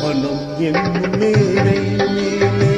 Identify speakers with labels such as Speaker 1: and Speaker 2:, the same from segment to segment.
Speaker 1: மனம் என்னும் மேலே மேலே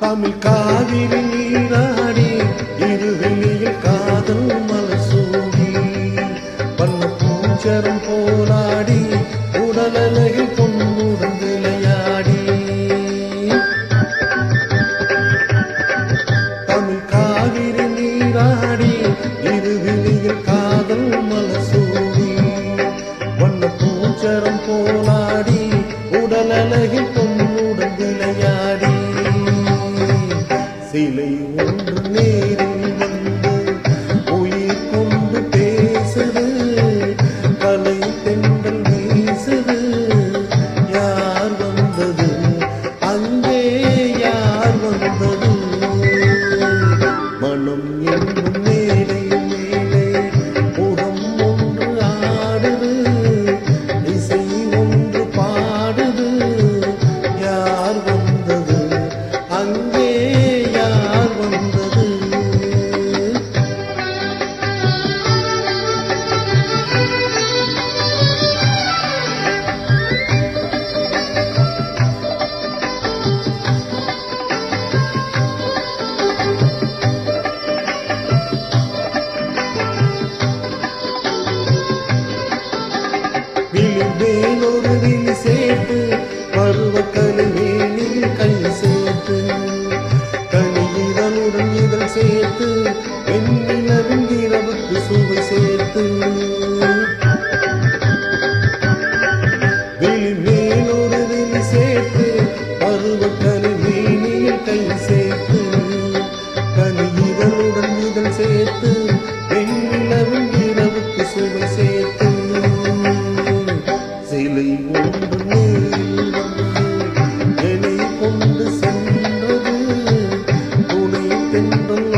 Speaker 1: தமிழ் காவிரி நீராடி இருவெளியில் காதல் மலசூடி வண்ண பூஞ்சரம் போராடி உடலழகில் பொன்னுடன் விளையாடி. தமிழ் காவிரி நீராடி இருவெளியில் காதல் மலசூடி வண்ண பூஞ்சரம் போராடி உடலழகில் 龙年。Hallelujah. என்னை கொண்டு சென்றது துணை தென்றல்